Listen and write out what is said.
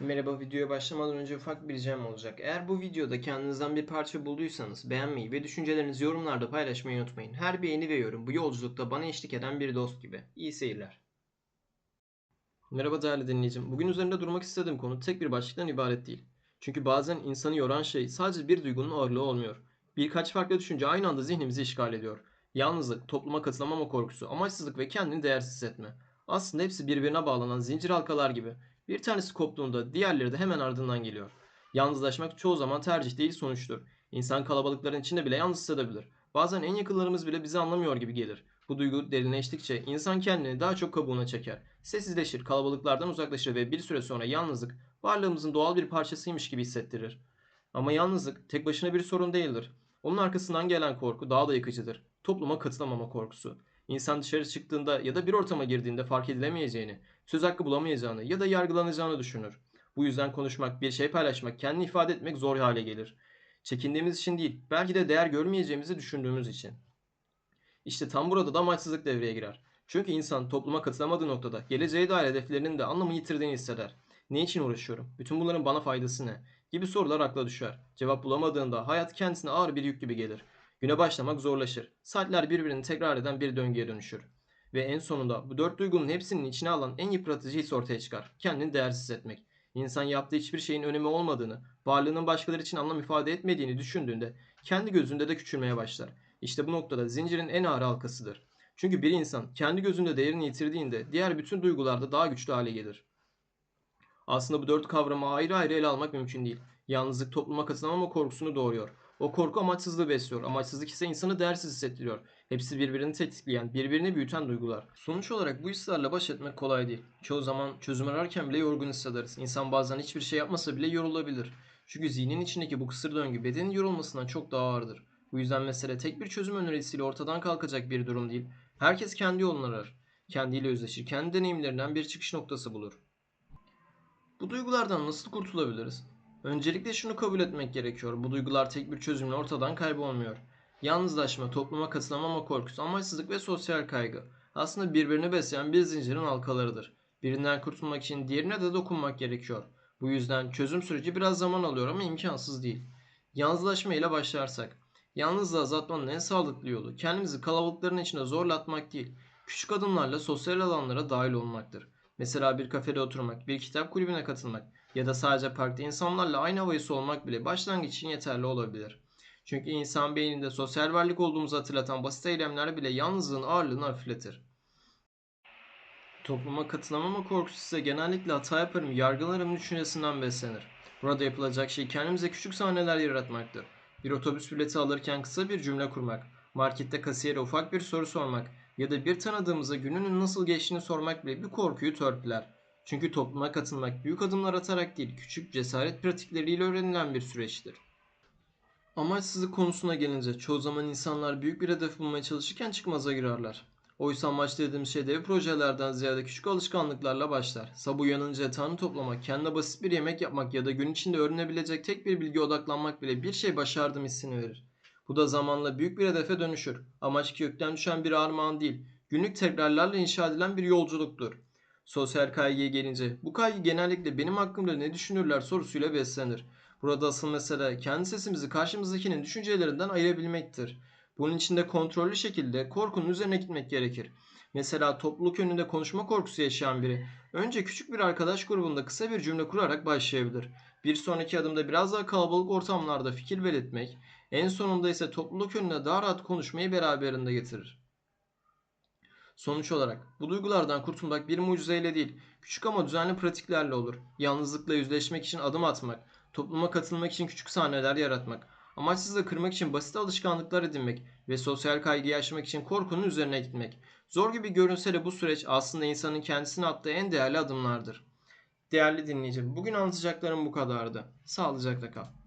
Merhaba videoya başlamadan önce ufak bir ricam olacak. Eğer bu videoda kendinizden bir parça bulduysanız beğenmeyi ve düşüncelerinizi yorumlarda paylaşmayı unutmayın. Her beğeni ve yorum bu yolculukta bana eşlik eden bir dost gibi. İyi seyirler. Merhaba değerli dinleyicim. Bugün üzerinde durmak istediğim konu tek bir başlıktan ibaret değil. Çünkü bazen insanı yoran şey sadece bir duygunun ağırlığı olmuyor. Birkaç farklı düşünce aynı anda zihnimizi işgal ediyor. Yalnızlık, topluma katılamama korkusu, amaçsızlık ve kendini değersiz hissetme. Aslında hepsi birbirine bağlanan zincir halkalar gibi. Bir tanesi koptuğunda diğerleri de hemen ardından geliyor. Yalnızlaşmak çoğu zaman tercih değil sonuçtur. İnsan kalabalıkların içinde bile yalnız hissedebilir. Bazen en yakınlarımız bile bizi anlamıyor gibi gelir. Bu duygu derinleştikçe insan kendini daha çok kabuğuna çeker. Sessizleşir, kalabalıklardan uzaklaşır ve bir süre sonra yalnızlık varlığımızın doğal bir parçasıymış gibi hissettirir. Ama yalnızlık tek başına bir sorun değildir. Onun arkasından gelen korku daha da yıkıcıdır. Topluma katılamama korkusu. İnsan dışarı çıktığında ya da bir ortama girdiğinde fark edilemeyeceğini, söz hakkı bulamayacağını ya da yargılanacağını düşünür. Bu yüzden konuşmak, bir şey paylaşmak, kendini ifade etmek zor hale gelir. Çekindiğimiz için değil, belki de değer görmeyeceğimizi düşündüğümüz için. İşte tam burada da amaçsızlık devreye girer. Çünkü insan topluma katılamadığı noktada geleceğe dair hedeflerinin de anlamı yitirdiğini hisseder. Ne için uğraşıyorum? Bütün bunların bana faydası ne? Gibi sorular akla düşer. Cevap bulamadığında hayat kendisine ağır bir yük gibi gelir. Güne başlamak zorlaşır. Saatler birbirini tekrar eden bir döngüye dönüşür. Ve en sonunda bu dört duygunun hepsinin içine alan en yıpratıcı his ortaya çıkar. Kendini değersiz etmek. İnsan yaptığı hiçbir şeyin önemi olmadığını, varlığının başkaları için anlam ifade etmediğini düşündüğünde kendi gözünde de küçülmeye başlar. İşte bu noktada zincirin en ağır halkasıdır. Çünkü bir insan kendi gözünde değerini yitirdiğinde diğer bütün duygularda daha güçlü hale gelir. Aslında bu dört kavramı ayrı ayrı ele almak mümkün değil. Yalnızlık topluma katılamama korkusunu doğuruyor. O korku amaçsızlığı besliyor. Amaçsızlık ise insanı değersiz hissettiriyor. Hepsi birbirini tetikleyen, birbirini büyüten duygular. Sonuç olarak bu hislerle baş etmek kolay değil. Çoğu zaman çözüm ararken bile yorgun hissederiz. İnsan bazen hiçbir şey yapmasa bile yorulabilir. Çünkü zihnin içindeki bu kısır döngü bedenin yorulmasından çok daha ağırdır. Bu yüzden mesele tek bir çözüm önerisiyle ortadan kalkacak bir durum değil. Herkes kendi yolunu arar. Kendiyle yüzleşir, kendi deneyimlerinden bir çıkış noktası bulur. Bu duygulardan nasıl kurtulabiliriz? Öncelikle şunu kabul etmek gerekiyor. Bu duygular tek bir çözümle ortadan kaybolmuyor. Yalnızlaşma, topluma katılamama korkusu, amaçsızlık ve sosyal kaygı aslında birbirini besleyen bir zincirin halkalarıdır. Birinden kurtulmak için diğerine de dokunmak gerekiyor. Bu yüzden çözüm süreci biraz zaman alıyor ama imkansız değil. Yalnızlaşma ile başlarsak. Yalnızlığı azaltmanın en sağlıklı yolu kendimizi kalabalıkların içinde zorlatmak değil, küçük adımlarla sosyal alanlara dahil olmaktır. Mesela bir kafede oturmak, bir kitap kulübüne katılmak ya da sadece parkta insanlarla aynı havayı solmak bile başlangıç için yeterli olabilir. Çünkü insan beyninde sosyal varlık olduğumuzu hatırlatan basit eylemler bile yalnızlığın ağırlığını hafifletir. Topluma katılamama korkusu ise genellikle hata yaparım, yargılarım düşüncesinden beslenir. Burada yapılacak şey kendimize küçük sahneler yaratmaktır. Bir otobüs bileti alırken kısa bir cümle kurmak, markette kasiyere ufak bir soru sormak ya da bir tanıdığımıza gününün nasıl geçtiğini sormak bile bir korkuyu törpüler. Çünkü topluma katılmak büyük adımlar atarak değil, küçük cesaret pratikleriyle öğrenilen bir süreçtir. Amaçsızlık konusuna gelince çoğu zaman insanlar büyük bir hedef bulmaya çalışırken çıkmaza girerler. Oysa amaç şey dev projelerden ziyade küçük alışkanlıklarla başlar. Sabah uyanınca yatağını toplamak, kendine basit bir yemek yapmak ya da gün içinde öğrenebilecek tek bir bilgi odaklanmak bile bir şey başardım hissini verir. Bu da zamanla büyük bir hedefe dönüşür. Amaç kökten düşen bir armağan değil, günlük tekrarlarla inşa edilen bir yolculuktur. Sosyal kaygıya gelince, bu kaygı genellikle benim hakkımda ne düşünürler sorusuyla beslenir. Burada asıl mesele kendi sesimizi karşımızdakinin düşüncelerinden ayırabilmektir. Bunun için de kontrollü şekilde korkunun üzerine gitmek gerekir. Mesela topluluk önünde konuşma korkusu yaşayan biri önce küçük bir arkadaş grubunda kısa bir cümle kurarak başlayabilir. Bir sonraki adımda biraz daha kalabalık ortamlarda fikir belirtmek, en sonunda ise topluluk önünde daha rahat konuşmayı beraberinde getirir. Sonuç olarak bu duygulardan kurtulmak bir mucizeyle değil, küçük ama düzenli pratiklerle olur. Yalnızlıkla yüzleşmek için adım atmak, topluma katılmak için küçük sahneler yaratmak, amaçsızlığı kırmak için basit alışkanlıklar edinmek ve sosyal kaygıyı aşmak için korkunun üzerine gitmek. Zor gibi görünse de bu süreç aslında insanın kendisine attığı en değerli adımlardır. Değerli dinleyici, bugün anlatacaklarım bu kadardı. Sağlıcakla kal.